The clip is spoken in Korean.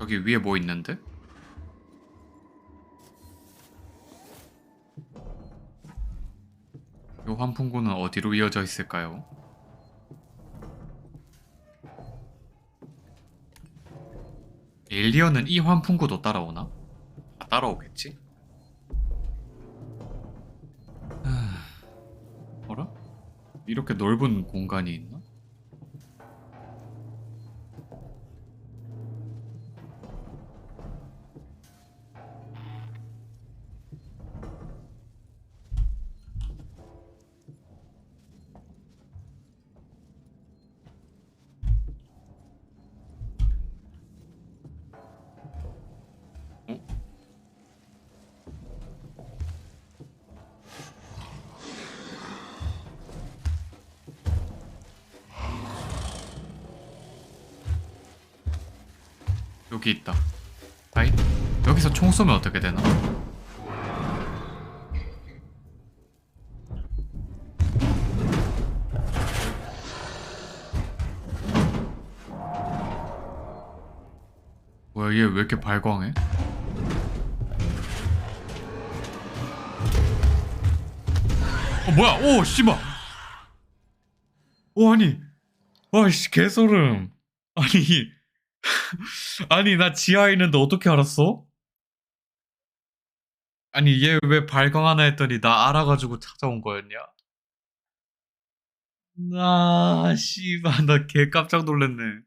여기 위에 뭐 있는데? 요 환풍구는 어디로 이어져 있을까요? 에일리언은 이 환풍구도 따라오나? 아, 따라오겠지? 하... 어라? 이렇게 넓은 공간이 있나? 여기 있다. 아이, 여기서 총 쏘면 어떻게 되나? 뭐야, 얘 왜 이렇게 발광해? 어, 뭐야? 오, 씨발! 오, 아니. 와, 씨, 개소름. 아니. 아니, 나 지하에 있는데 어떻게 알았어? 아니, 얘 왜 발광하나 했더니 나 알아가지고 찾아온 거였냐? 아, 씨발, 나 개 깜짝 놀랐네.